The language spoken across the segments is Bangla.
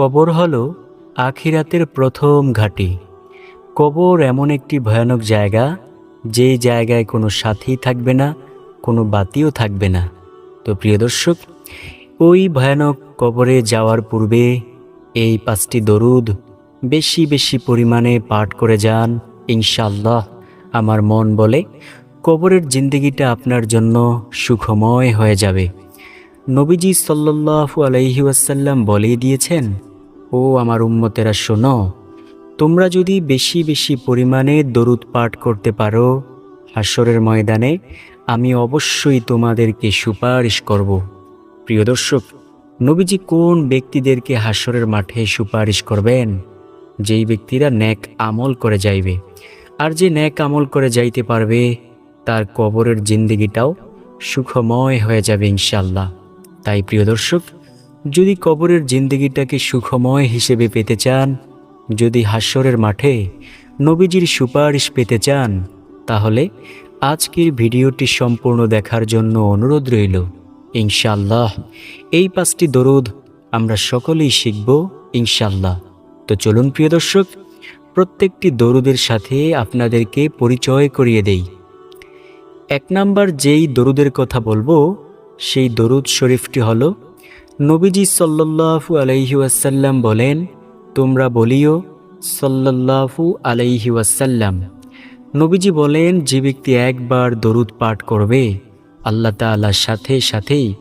কবর হল আখিরাতের প্রথম ঘাঁটি। কবর এমন একটি ভয়ানক জায়গা যেই জায়গায় কোনো সাথী থাকবে না, কোনো বাতিও থাকবে না। তো প্রিয় দর্শক, ওই ভয়ানক কবরে যাওয়ার পূর্বে এই পাঁচটি দরুদ বেশি বেশি পরিমাণে পাঠ করে যান ইনশাল্লাহ আমার মন বলে, কবরের জিন্দগিটা আপনার জন্য সুখময় হয়ে যাবে। নবীজি আলাইহি ওয়াসাল্লাম বলেই দিয়েছেন ও আমার উম্মতেরা শোনো, তোমরা যদি বেশি বেশি পরিমাণে দরুদ পাঠ করতে পারো হাসরের ময়দানে আমি অবশ্যই তোমাদেরকে সুপারিশ করব। প্রিয় দর্শক, নবীজি কোন ব্যক্তিদেরকে হাসরের মাঠে সুপারিশ করবেন? যেই ব্যক্তিরা ন্যাক আমল করে যাইবে। আর যে ন্যাক আমল করে যাইতে পারবে, তার কবরের জিন্দিগিটাও সুখময় হয়ে যাবে ইনশাল্লাহ তাই প্রিয় দর্শক যদি কবরের জিন্দগিটাকে সুখময় হিসেবে পেতে চান, যদি হাস্যরের মাঠে নবীজির সুপারিশ পেতে চান, তাহলে আজকের ভিডিওটি সম্পূর্ণ দেখার জন্য অনুরোধ রইল। ইনশাল্লাহ এই পাঁচটি দরুদ আমরা সকলেই শিখব ইনশাল্লাহ তো চলুন প্রিয় দর্শক, প্রত্যেকটি দরুদের সাথে আপনাদেরকে পরিচয় করিয়ে দেই। এক নাম্বার যেই দরুদের কথা বলব, সেই দরুদ শরীফটি হল নবীজি সাল্লাল্লাহু আলাইহি ওয়াসাল্লাম বলেন, তোমরা বলিও, সাল্লাল্লাহু আলাইহি ওয়াসাল্লাম। নবীজি বলেন, যে ব্যক্তি একবার দরুদ পাঠ করবে, আল্লাহ তাআলার সাথে সাথেই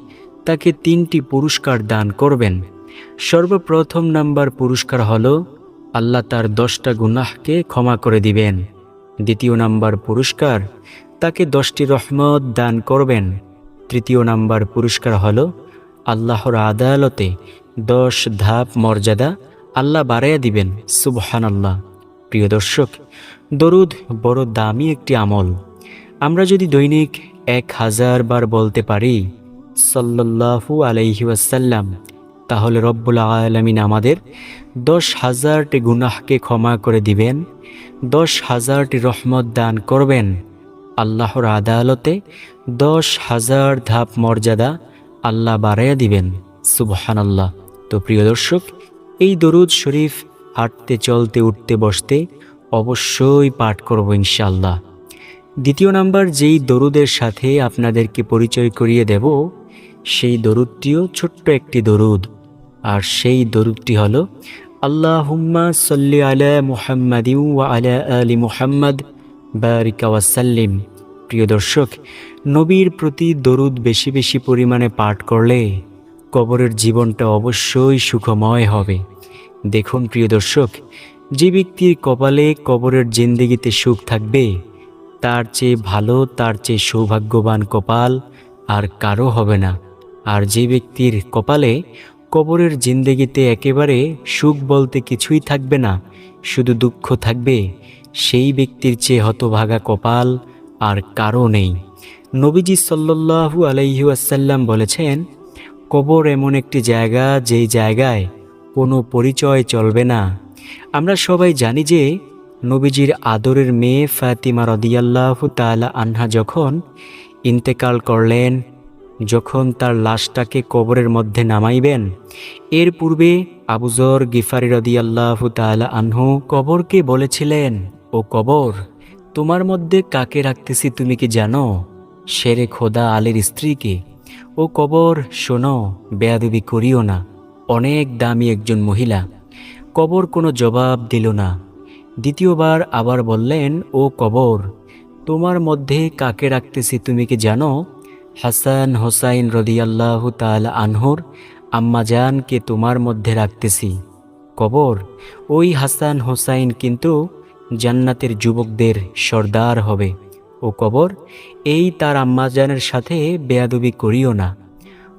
তাকে তিনটি পুরস্কার দান করবেন। সর্বপ্রথম নাম্বার পুরস্কার হল, আল্লাহ তার দশটা গুনাহকে ক্ষমা করে দিবেন। দ্বিতীয় নাম্বার পুরস্কার, তাকে দশটি রহমত দান করবেন। তৃতীয় নাম্বার পুরস্কার হল আল্লাহর আদালতে দশ ধাপ মর্যাদা আল্লাহ বাড়াইয়া দিবেন সুবহান আল্লাহ প্রিয় দর্শক, দরুদ বড় দামি একটি আমল। আমরা যদি দৈনিক এক হাজার বার বলতে পারি সাল্লাহু আলাইহি তাহলে রব্বুল আলমিন আমাদের দশ হাজারটি গুনাহকে ক্ষমা করে দিবেন, দশ হাজারটি রহমত দান করবেন। আল্লাহর আদালতে দশ হাজার ধাপ মর্যাদা আল্লাহ বাড়াইয়া দিবেন। সুবহানাল্লাহ। তো প্রিয় দর্শক, এই দরুদ শরীফ হাঁটতে, চলতে, উঠতে, বসতে অবশ্যই পাঠ করব ইনশাল্লাহ দ্বিতীয় নাম্বার যেই দরুদের সাথে আপনাদেরকে পরিচয় করিয়ে দেব, সেই দরুদটিও ছোট্ট একটি দরুদ। আর সেই দরুদটি হল আল্লাহ হুম্মা সল্লি আলা মুহাম্মাদি ওয়া আলা আলি মুহাম্মদ বারিকা ওয়াসাল্লিম প্রিয় দর্শক নবীর প্রতি দরুদ বেশি বেশি পরিমাণে পাঠ করলে কবরের জীবনটা অবশ্যই সুখময় হবে। দেখুন প্রিয় দর্শক, যে ব্যক্তির কপালে কবরের জিন্দিগিতে সুখ থাকবে, তার চেয়ে ভালো, তার চেয়ে সৌভাগ্যবান কপাল আর কারও হবে না। আর যে ব্যক্তির কপালে কবরের জিন্দেগিতে একেবারে সুখ বলতে কিছুই থাকবে না, শুধু দুঃখ থাকবে, সেই ব্যক্তির চেয়ে হতভাগা কপাল আর কারও নেই। নবীজি সাল্লাল্লাহু আলাইহি আসাল্লাম বলেছেন, কবর এমন একটি জায়গা যেই জায়গায় কোনো পরিচয় চলবে না। আমরা সবাই জানি যে, নবীজির আদরের মেয়ে ফাতিমা রদিয়াল্লাহু তাআলা আনহা যখন ইন্তেকাল করলেন, যখন তার লাশটাকে কবরের মধ্যে নামাইবেন, এর পূর্বে আবুজর গিফারি রদিয়াল্লাহু তাআলা আনহু কবরকে বলেছিলেন, ও কবর, তোমার মধ্যে কাকে রাখতেছি তুমি কি জানো? শেরে খোদা আলীর স্ত্রীকে, ও কবর, শোনো, বেয়াদবি করিও না। অনেক দামি একজন মহিলা। কবর কোনো জবাব দিল না। দ্বিতীয়বার আবার বললেন, ও কবর, তোমার মধ্যে কাকে রাখতেছি তুমি কি জানো? হাসান হোসাইন রদিয়াল্লাহু তাআলা আনহুর আম্মাজানকে তোমার মধ্যে রাখতেছি। কবর, ওই হাসান হোসাইন কিন্তু জান্নাতের যুবকদের সর্দার হবে। ও কবর, এই তার আম্মাজানের সাথে বেয়াদবি করিও না।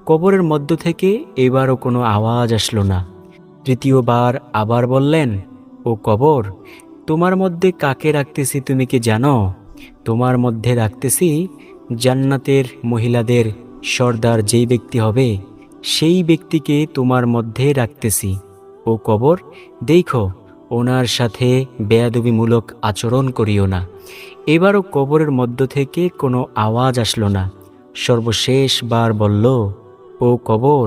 কবরের মধ্য থেকে এবারও কোনো আওয়াজ আসলো না। তৃতীয়বার আবার বললেন, ও কবর, তোমার মধ্যে কাকে রাখতেছি তুমি কি জানো? তোমার মধ্যে রাখতেছি জান্নাতের মহিলাদের সর্দার যেই ব্যক্তি হবে, সেই ব্যক্তিকে তোমার মধ্যে রাখতেছি। ও কবর, দেখো, ওনার সাথে বেয়াদবিমূলক আচরণ করিও না। এবারও কবরের মধ্য থেকে কোনো আওয়াজ আসলো না। সর্বশেষ বার বলল, ও কবর,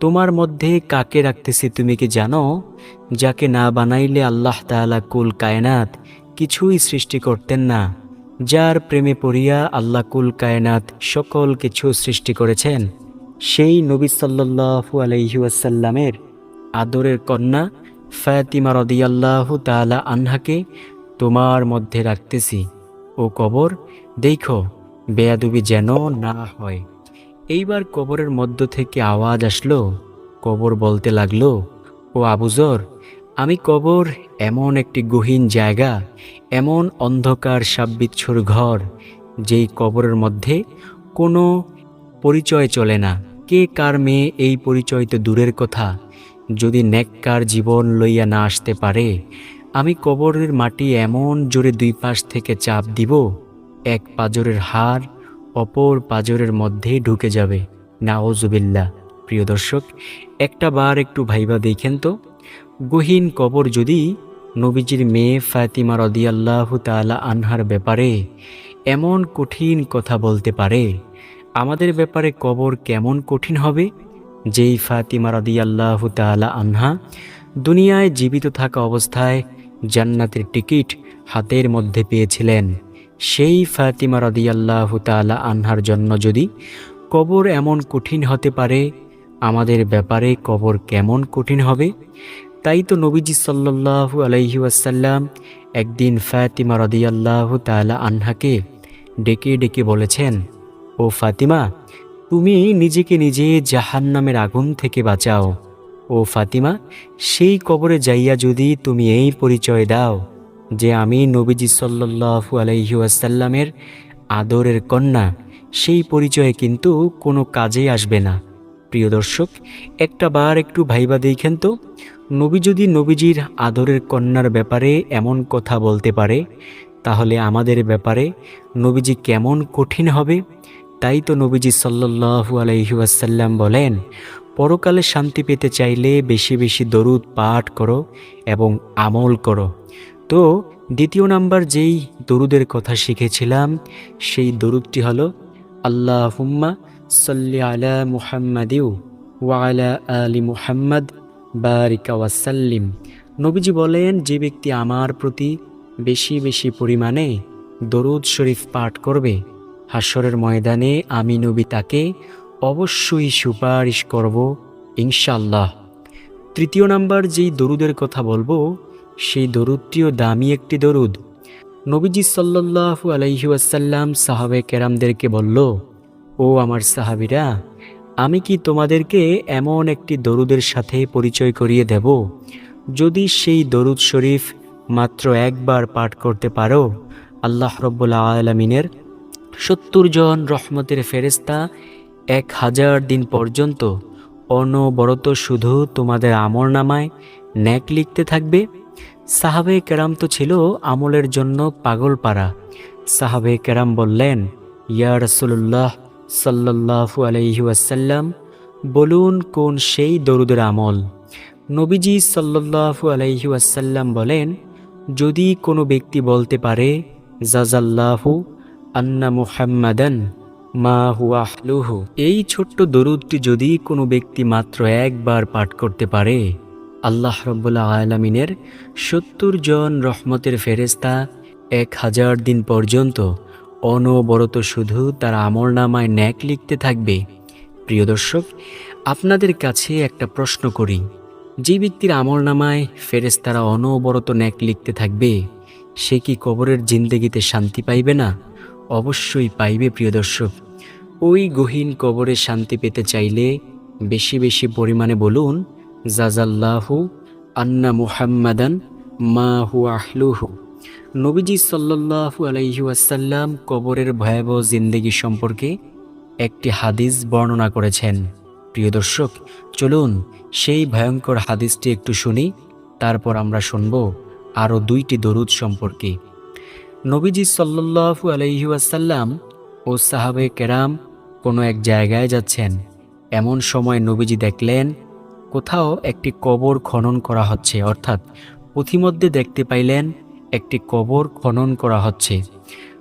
তোমার মধ্যে কাকে রাখতেছি তুমি কি জানো? যাকে না বানাইলে আল্লাহ তাআলা কুল কায়নাত কিছুই সৃষ্টি করতেন না। যার প্রেমে পড়িয়া আল্লাহ কুল কায়নাত সকল কিছু সৃষ্টি করেছেন, সেই নবী সাল্লাল্লাহু আলাইহি ওয়াসাল্লামের আদরের কন্যা ফাতিমা রদিয়াল্লাহু তাআলা আনহাকে তোমার মধ্যে রাখতেছি। ও কবর, দেখো, বেয়াদুবি যেন না হয়। এইবার কবরের মধ্য থেকে আওয়াজ আসলো, কবর বলতে লাগল, ও আবুজর, আমি কবর এমন একটি গহীন জায়গা, এমন অন্ধকার সাববিচ্ছুর ঘর, যেই কবরের মধ্যে কোনো পরিচয় চলে না। কে কার মেয়ে এই পরিচয় তো দূরের কথা। যদি নেককার জীবন লইয়া না আসতে পারে আমি কবরের মাটি এমন জোরে দুই পাশ থেকে চাপ দিব, এক পাজরের হার অপর পাজরের মধ্যে ঢুকে যাবে। নাওজুবিল্লা প্রিয় দর্শক, একটা বার একটু ভাইবা দেখেন তো। গহীন কবর যদি নবীজির মেয়ে ফাতিমা রদিয়াল্লাহু তাআলা আনহার ব্যাপারে এমন কঠিন কথা বলতে পারে, আমাদের ব্যাপারে কবর কেমন কঠিন হবে? যেই ফাতিমা রদিয়াল্লাহু তাআলা আনহা দুনিয়ায় জীবিত থাকা অবস্থায় জান্নাতের টিকিট হাতের মধ্যে পেয়েছিলেন। সেই ফাতিমা রদিয়াল্লাহু তাআলা আনহার জন্য যদি কবর এমন কঠিন হতে পারে, আমাদের ব্যাপারে কবর কেমন কঠিন হবে? তাই তো নবীজি সাল্লাল্লাহু আলাইহি ওয়াসাল্লাম একদিন ফাতিমা রদিয়াল্লাহু তাআলা আনহাকে ডেকে ডেকে বলেছেন, ও ফাতিমা, তুমি নিজেকে নিজে জাহান্নামের আগুন থেকে বাঁচাও। ও ফাতিমা, সেই কবরে যাইয়া যদি তুমি এই পরিচয় দাও যে আমি নবীজি সাল্লাল্লাহু আলাইহি ওয়াসাল্লামের আদরের কন্যা, সেই পরিচয়ে কিন্তু কোনো কাজে আসবে না। প্রিয় দর্শক, একটা বার একটু ভাইবা দেখেন তো, নবী যদি নবীজির আদরের কন্যার ব্যাপারে এমন কথা বলতে পারে, তাহলে আমাদের ব্যাপারে নবীজি কেমন কঠিন হবে? তাই তো নবীজি সাল্লাল্লাহু আলাইহি ওয়াসাল্লাম বলেন পরকালে শান্তি পেতে চাইলে বেশি বেশি দরুদ পাঠ করো এবং আমল করো। তো, দ্বিতীয় নাম্বার যেই দরুদের কথা শিখেছিলাম, সেই দরুদটি হলো আল্লাহ হুম্মা সাল্লি আলা মুহাম্মাদিউ ওয়ালা আলি মুহাম্মদ বারিকা ওয়াসাল্লিম নবীজি বলেন, যে ব্যক্তি আমার প্রতি বেশি বেশি পরিমাণে দরুদ শরীফ পাঠ করবে হাসরের ময়দানে আমি নবী তাকে অবশ্যই সুপারিশ করব ইনশাল্লাহ তৃতীয় নাম্বার যেই দরুদের কথা বলব, সেই দরুদটিও দামি একটি দরুদ। নবীজি সাল্লাল্লাহু আলাইহি ওয়াসাল্লাম সাহাবে কেরামদেরকে বলল, ও আমার সাহাবিরা, আমি কি তোমাদেরকে এমন একটি দরুদের সাথে পরিচয় করিয়ে দেব? যদি সেই দরুদ শরীফ মাত্র একবার পাঠ করতে পারো, আল্লাহ রব্বুল আলমিনের সত্তর জন রহমতের ফেরেস্তা এক হাজার দিন পর্যন্ত অনবরত শুধু তোমাদের আমর নামায় ন্যাক লিখতে থাকবে। সাহাবে কেরাম তো ছিল আমলের জন্য পাগল পাড়া। সাহাবে কেরাম বললেন, ইয়া রসুল্লাহ সাল্লাহু আলাইহি ওয়াসাল্লাম, বলুন কোন সেই দরুদের আমল? নবীজি সাল্লাহু আলাইহি ওয়াসাল্লাম বলেন, যদি কোনো ব্যক্তি বলতে পারে, জাজাল্লাহু আন্না মুহাম্মাদান মা হুয়াহলুহু এই ছোট্ট দরুদটি যদি কোনো ব্যক্তি মাত্র একবার পাঠ করতে পারে, আল্লাহ রব্বুল্লা আলমিনের সত্তর জন রহমতের ফেরেস্তা এক হাজার দিন পর্যন্ত অনবরত শুধু তার আমল নামায় ন্যাক লিখতে থাকবে। প্রিয় দর্শক, আপনাদের কাছে একটা প্রশ্ন করি। যে ব্যক্তির আমল নামায় ফেরেস্তারা অনবরত ন্যাক লিখতে থাকবে, সে কি কবরের জিন্দগিতে শান্তি পাইবে না? অবশ্যই পাইবে, প্রিয় দর্শক। ওই গহীন কবরে শান্তি পেতে চাইলে বেশি বেশি পরিমাণে বলুন, জাজাল্লাহু আন্না মুহাম্মাদান মা হু আহলুহু। নবীজি আলাইহি ওয়াসাল্লাম কবরের ভয়াবহ জিন্দেগি সম্পর্কে একটি হাদিস বর্ণনা করেছেন। প্রিয় দর্শক, চলুন সেই ভয়ঙ্কর হাদিসটি একটু শুনি, তারপর আমরা শুনব আরও দুইটি দরুদ সম্পর্কে। নবীজি সাল্লাল্লাহু আলাইহি ওয়াসাল্লাম ও সাহাবে কেরাম কোনো এক জায়গায় যাচ্ছেন। এমন সময় নবীজি দেখলেন, কোথাও একটি কবর খনন করা হচ্ছে। অর্থাৎ পথিমধ্যে দেখতে পাইলেন, একটি কবর খনন করা হচ্ছে।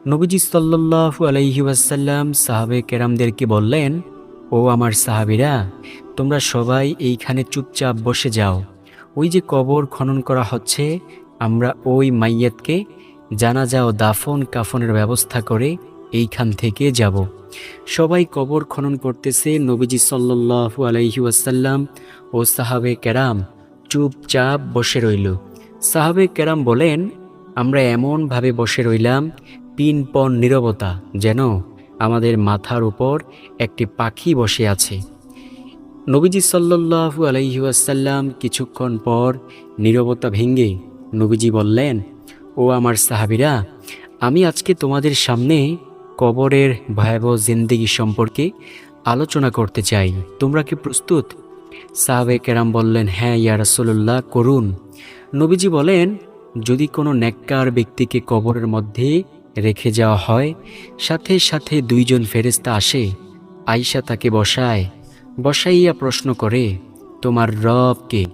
নবীজি সাল্লাল্লাহু আলাইহি ওয়াসাল্লাম সাহাবে কেরামদেরকে বললেন, ও আমার সাহাবিরা, তোমরা সবাই এইখানে চুপচাপ বসে যাও। ওই যে কবর খনন করা হচ্ছে, আমরা ওই মাইয়াতকে জানাজা ও দাফন কাফনের ব্যবস্থা করে এইখান থেকে যাব। সবাই কবর খনন করতেছে নবীজি সাল্লু আলাইহি ওয়াসাল্লাম ও সাহাবে কেরাম চুপচাপ বসে রইল। সাহাবে কেরাম বলেন, আমরা এমনভাবে বসে রইলাম, পিনপন নীরবতা যেন আমাদের মাথার উপর একটি পাখি বসে আছে। নবীজি সাল্লু আলাইহি কিছুক্ষণ পর নীরবতা ভেঙে নবীজি বললেন ও আমার সাহাবিরা, আমি আজকে তোমাদের সামনে কবরের ভয়াবহ জিন্দেগি সম্পর্কে আলোচনা করতে চাই। তোমরা কি প্রস্তুত? সাহাবে কেরাম বললেন হ্যাঁ ইয়া রাসূলুল্লাহ, করুন। নবীজি বলেন, যদি কোনো ন্যাক্কার ব্যক্তিকে কবরের মধ্যে রেখে যাওয়া হয়, সাথে সাথে দুইজন ফেরেস্তা আসে আয়সা তাকে বসায়, বসাইয়া প্রশ্ন করে, তোমার রব কে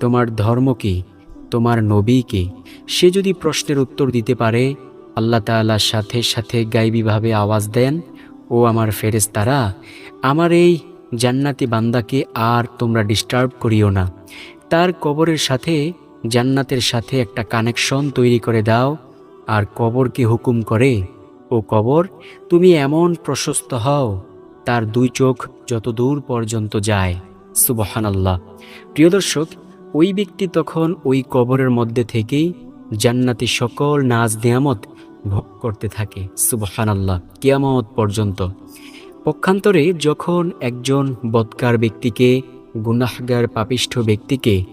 তোমার ধর্ম কি তোমার নবীকে? সে যদি প্রশ্নের উত্তর দিতে পারে, আল্লাহ তাআলার সাথে সাথে গাইবীভাবে আওয়াজ দেন, ও আমার ফেরেস্তারা আমার এই জান্নাতি বান্দাকে আর তোমরা ডিস্টার্ব করিও না। তার কবরের সাথে, জান্নাতের সাথে একটা কানেকশন তৈরি করে দাও, আর কবরকে হুকুম করে, ও কবর, তুমি এমন প্রশস্ত হও, তার দুই চোখ যত দূর পর্যন্ত যায়। সুবহানাল্লাহ। প্রিয় দর্শক ওই ব্যক্তি তখন ওই কবরের মধ্যে থেকেই জান্নাতি সকল নাজ নিয়ামত ভোগ করতে থাকে, সুবহানাল্লাহ, কিয়ামত পর্যন্ত। পক্ষান্তরে যখন একজন বদকার ব্যক্তিকে, গুনাহগার পাপিষ্ঠ ব্যক্তিকে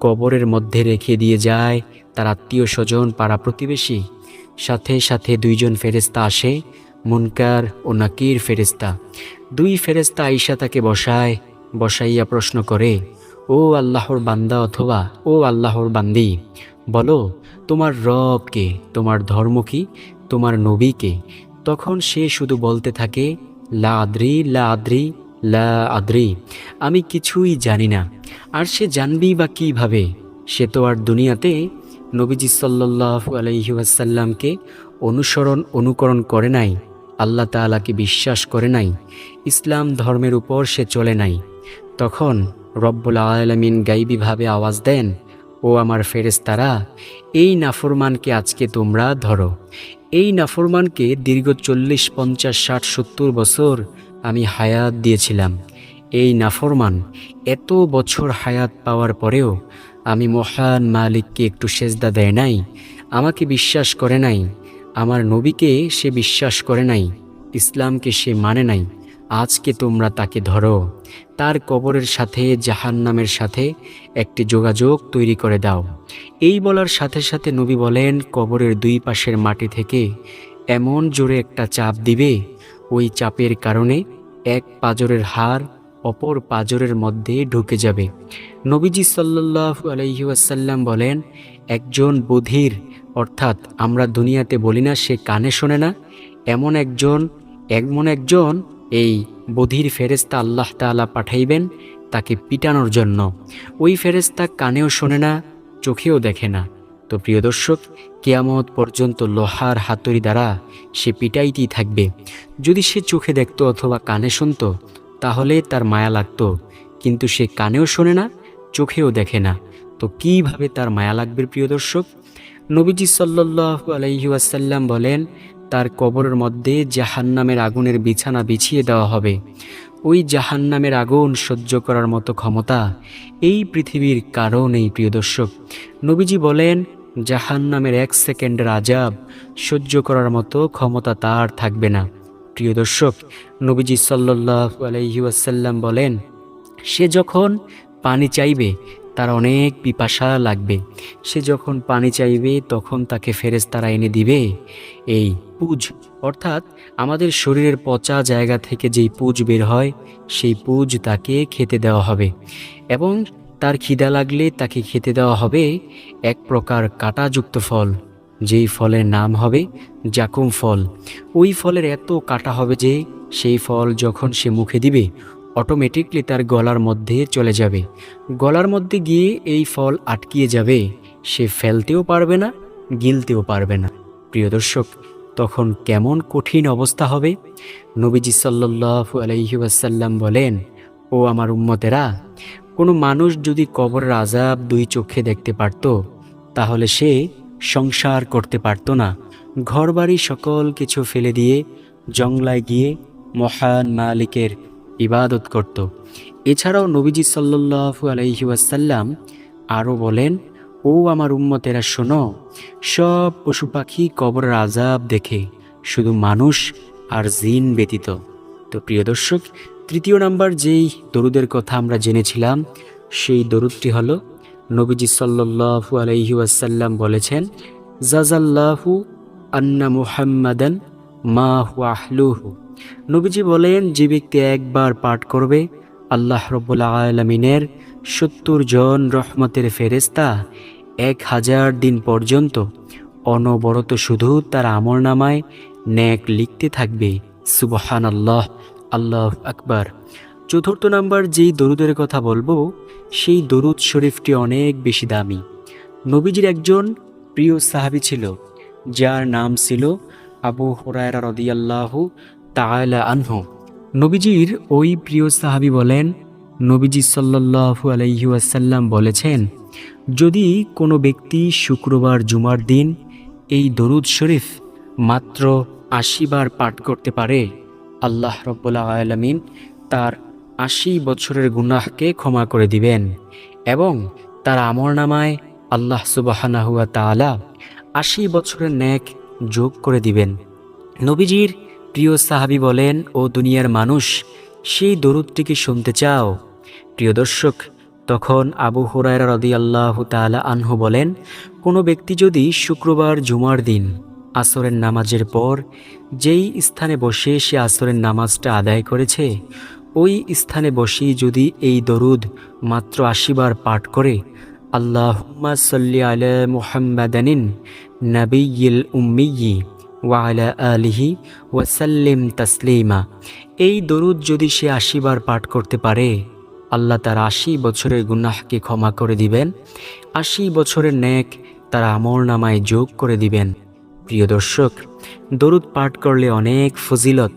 কবরের মধ্যে রেখে দিয়ে যায়, তার আত্মীয় স্বজন, পাড়া প্রতিবেশী, সাথে সাথে দুইজন ফেরেস্তা আসে, মুনকার ও নাকির ফেরেস্তা দুই ফেরেস্তা আইসা তাকে বসায়, বসাইয়া প্রশ্ন করে ও আল্লাহর বান্দা অথবা ও আল্লাহর বান্দি, বলো, তোমার রব কে? তোমার ধর্ম কি? তোমার নবী কে? তখন সে শুধু বলতে থাকে, লা আদ্রি লা আদ্রি লা আদ্রি। আমি কিছুই জানি না। আর সে জানবি বা কীভাবে? সে তো আর দুনিয়াতে নবীজি সাল্লাল্লাহু আলাইহি ওয়াসাল্লামকে অনুসরণ, অনুকরণ করে নাই, আল্লাহ তাআলাকে বিশ্বাস করে নাই, ইসলাম ধর্মের উপর সে চলে নাই। তখন রব্বুল আলমিন গাইবীভাবে আওয়াজ দেন, ও আমার ফেরেস্তারা এই নাফরমানকে আজকে তোমরা ধরো। এই নাফরমানকে দীর্ঘ চল্লিশ, পঞ্চাশ, ষাট, সত্তর বছর আমি হায়াত দিয়েছিলাম। এই নাফরমান এত বছর হায়াত পাওয়ার পরেও আমি মহান মালিককে একটু সেজদা দেয় নাই, আমাকে বিশ্বাস করে নাই, আমার নবীকে সে বিশ্বাস করে নাই, ইসলামকে সে মানে নাই। আজকে তোমরা তাকে ধরো। তার কবরের সাথে, জাহান্নামের সাথে একটি যোগাযোগ তৈরি করে দাও। এই বলার সাথে সাথে নবী বলেন, কবরের দুই পাশের মাটি থেকে এমন জোরে একটা চাপ দিবে, ওই চাপের কারণে এক পাজরের হার অপর পাজরের মধ্যে ঢুকে যাবে। নবীজি সাল্লাল্লাহু আলাইহি ওয়াসাল্লাম বলেন, একজন বধির, অর্থাৎ আমরা দুনিয়াতে বলি না, সে কানে শোনে না। এমন একজন এমন একজন এই বধির ফেরেস্তা আল্লাহ তাআলা পাঠাইবেন তাকে পিটানোর জন্য। ওই ফেরেস্তা কানেও শোনে না, চোখেও দেখে না। তো প্রিয় দর্শক, কেয়ামত পর্যন্ত লোহার হাতুড়ি দ্বারা সে পিটাইতেই থাকবে। যদি সে চোখে দেখতো অথবা কানে শুনতো, তাহলে তার মায়া লাগতো। কিন্তু সে কানেও শোনে না, চোখেও দেখে না। তো কীভাবে তার মায়া লাগবে প্রিয় দর্শক? নবীজি সাল্লাল্লাহু আলাইহি ওয়াসাল্লাম বলেন তার কবরের মধ্যে জাহান্নামের আগুনের বিছানা বিছিয়ে দেওয়া হবে। ওই জাহান্নামের আগুন সহ্য করার মতো ক্ষমতা এই পৃথিবীর কারও নেই, প্রিয় দর্শক। নবীজি বলেন, জাহান্নামের এক সেকেন্ডের আজাব সহ্য করার মতো ক্ষমতা তার থাকবে না। প্রিয় দর্শক, নবীজি সাল্লাহ আলাইহি ওয়াসাল্লাম বলেন, সে যখন পানি চাইবে তার অনেক পিপাসা লাগবে। সে যখন পানি চাইবে, তখন তাকে ফেরেজ তারা এনে দিবে। এই পুজ, অর্থাৎ আমাদের শরীরের পচা জায়গা থেকে যেই পুজ বের হয়, সেই পুজ তাকে খেতে দেওয়া হবে। এবং তার খিদা লাগলে তাকে খেতে দেওয়া হবে এক প্রকার কাঁটাযুক্ত ফল, যেই ফলের নাম হবে জাকুম ফল। ওই ফলের এত কাটা হবে যে, সেই ফল যখন সে মুখে দিবে অটোমেটিকলি তার গলার মধ্যে চলে যাবে। গলার মধ্যে গিয়ে এই ফল আটকিয়ে যাবে। সে ফেলতেও পারবে না, গিলতেও পারবে না। প্রিয় দর্শক, তখন কেমন কঠিন অবস্থা হবে? নবীজি সাল্লাল্লাহু আলাইহি ওয়াসাল্লাম বলেন, ও আমার উম্মতেরা, কোনো মানুষ যদি কবরের আজাব দুই চোখে দেখতে পারত, তাহলে সে সংসার করতে পারত না। ঘরবাড়ি সকল কিছু ফেলে দিয়ে জংলায় গিয়ে মহান মালিকের ইবাদত করত। এছাড়াও নবীজি আলাইহি ওয়াসাল্লাম আরও বলেন, ও আমার উম্মতেরা, শোনো, সব পশু পাখি কবরের আজাব দেখে শুধু মানুষ আর জিন ব্যতীত। তো প্রিয় দর্শক, তৃতীয় নাম্বার যেই দরুদের কথা আমরা জেনেছিলাম, সেই দরুদটি হলো, নবীজি আলাইহি ওয়াসাল্লাম বলেছেন জাজাল্লাহু আন্না মুহাম্মাদান মা হুয়াহলুহু নবীজি বলেন, যে ব্যক্তি একবার পাঠ করবে, আল্লাহ রব্বুল আলমিনের সত্তর জন রহমতের ফেরেস্তা এক হাজার দিন পর্যন্ত অনবরত শুধু তার আমর নামায় ন্যাক লিখতে থাকবে। সুবহান আল্লাহ আল্লাহ আকবার। চতুর্থ নাম্বার যেই দরুদের কথা বলব, সেই দরুদ শরীফটি অনেক বেশি দামি। নবীজির একজন প্রিয় সাহাবী ছিল, যার নাম ছিল আবু হরায়রা রদিয়াল্লাহু তাআলা আনহু। নবীজির ওই প্রিয় সাহাবী বলেন, নবীজি সাল্লাল্লাহু আলাইহি ওয়াসাল্লাম বলেছেন, যদি কোনো ব্যক্তি শুক্রবার জুমার দিন এই দরুদ শরীফ মাত্র আশি বার পাঠ করতে পারে, আল্লাহ রব্বুল্লা আলমিন তার আশি বছরের গুনাহকে ক্ষমা করে দিবেন এবং তার আমর নামায় আল্লাহ সুবাহানাহুয়া তাআলা আশি বছরের ন্যাক যোগ করে দিবেন। নবীজির প্রিয় সাহাবি বলেন, ও দুনিয়ার মানুষ, সেই দরুদটিকে শুনতে চাও? প্রিয় দর্শক, তখন আবু হুরায়রা রদি আল্লাহ তালা আনহু বলেন, কোনো ব্যক্তি যদি শুক্রবার জুমার দিন আসরের নামাজের পর যেই স্থানে বসে সে আসরের নামাজটা আদায় করেছে, ওই স্থানে বসেই যদি এই দরুদ মাত্র আশিবার পাঠ করে আল্লাহ সাল্লি আলা মুহাম্মাদানিন নবিয়িল উম্মিয়ি ওয়ালা আলিহি ওয়াসাল্লিম তাসলিমা। এই দরুদ যদি সে আশিবার পাঠ করতে পারে, আল্লাহ তার আশি বছরের গুনাহকে ক্ষমা করে দিবেন, আশি বছরের ন্যাক তার আমল নামায় যোগ করে দিবেন। প্রিয় দর্শক, দরুদ পাঠ করলে অনেক ফজিলত।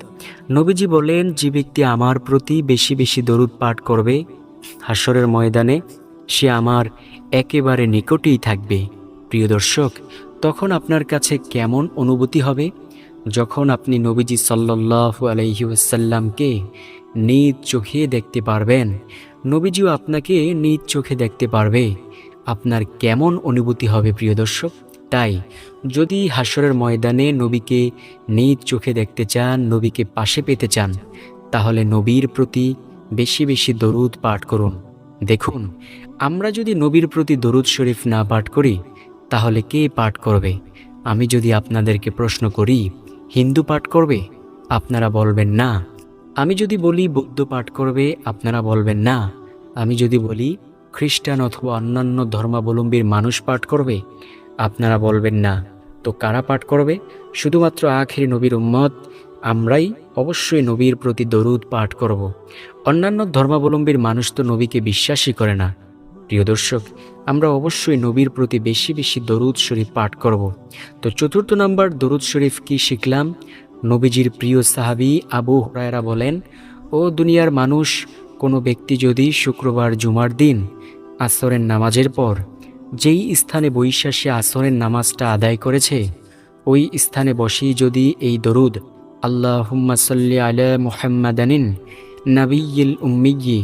নবীজি বলেন, যে ব্যক্তি আমার প্রতি বেশি বেশি দরুদ পাঠ করবে হাসরের ময়দানে সে আমার একেবারে নিকটেই থাকবে। প্রিয় দর্শক তখন আপনার কাছে কেমন অনুভূতি হবে? যখন আপনি নবীজি সাল্লাল্লাহু আলাইহি ওয়াসাল্লামকে নিজ চোখে দেখতে পারবেন, নবীজিও আপনাকে নিজ চোখে দেখতে পারবে। আপনার কেমন অনুভূতি হবে প্রিয় দর্শক? তাই, যদি হাসরের ময়দানে নবীকে নিজ চোখে দেখতে চান, নবীকে পাশে পেতে চান, তাহলে নবীর প্রতি বেশি বেশি দরুদ পাঠ করুন। দেখুন, আমরা যদি নবীর প্রতি দরুদ শরীফ না পাঠ করি তাহলে কে পাঠ করবে? আমি যদি আপনাদেরকে প্রশ্ন করি, হিন্দু পাঠ করবে? আপনারা বলবেন না। আমি যদি বলি বৌদ্ধ পাঠ করবে, আপনারা বলবেন না। আমি যদি বলি খ্রিস্টান অথবা অন্যান্য ধর্মাবলম্বীর মানুষ পাঠ করবে, আপনারা বলবেন না। তো কারা পাঠ করবে? শুধুমাত্র আখেরি নবীর উম্মত। আমরাই অবশ্যই নবীর প্রতি দরুদ পাঠ করব। অন্যান্য ধর্মাবলম্বীর মানুষ তো নবীকে বিশ্বাসই করে না। প্রিয় দর্শক, আমরা অবশ্যই নবীর প্রতি বেশি বেশি দরুদ শরীফ পাঠ করব। তো চতুর্থ নাম্বার দরুদ শরীফ কি শিখলাম নবীজির প্রিয় সাহাবি আবু হরায়রা বলেন, ও দুনিয়ার মানুষ, কোনো ব্যক্তি যদি শুক্রবার জুমার দিন আসরের নামাজের পর যেই স্থানে বৈশা সে আসরের নামাজটা আদায় করেছে, ওই স্থানে বসেই যদি এই দরুদ আল্লাহ হুম্মা সাল্লি আলা মুহাম্মাদানিন নাবিয়িল উম্মিয়ি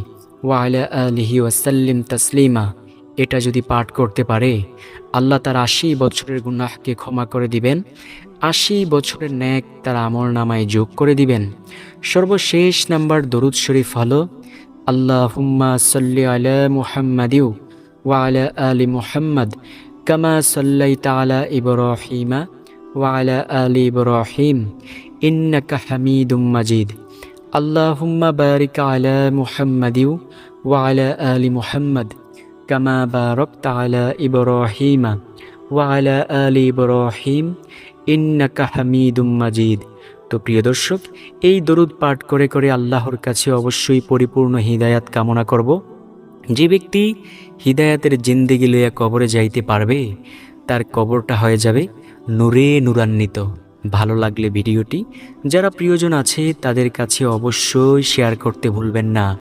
ওয়া আলা আলিহি ওয়াসাল্লিম তাসলিমা। এটা যদি পাঠ করতে পারে, আল্লাহ তার আশি বছরের গুনাহকে ক্ষমা করে দিবেন, আশি বছরের ন্যাক তার আমল নামায় যোগ করে দিবেন। সর্বশেষ নাম্বার দরুদ শরীফ হলো আল্লাহ হুম্মা সাল্লি আলা মুহাম্মাদিউ ওয়া আলা মুহাম্মদ, কামা সাল্লাইতা আলা ইব্রাহিমা ওয়া আলা আলি ইব্রাহিম, ইন্নাকা হামিদুম মাজিদ। আল্লাহুম্মা বারিক আলা মুহাম্মাদিউ ওয়া আলা আলি মুহাম্মদ কামা বারাকতা আলা ইব্রাহিমা ওয়া আলা আলি ইব্রাহিম ইন্নাকা হামিদুম মাজিদ তো প্রিয় দর্শক, এই দরুদ পাঠ করে করে আল্লাহর কাছে অবশ্যই পরিপূর্ণ হিদায়াত কামনা করব। যে ব্যক্তি হিদায়াতের জিন্দেগি লইয়া কবরে যাইতে পারবে, তার কবরটা হয়ে যাবে নূরে নূরান্বিত। ভালো লাগলে ভিডিওটি। যারা প্রিয়জন আছে তাদের কাছে অবশ্যই শেয়ার করতে ভুলবেন না।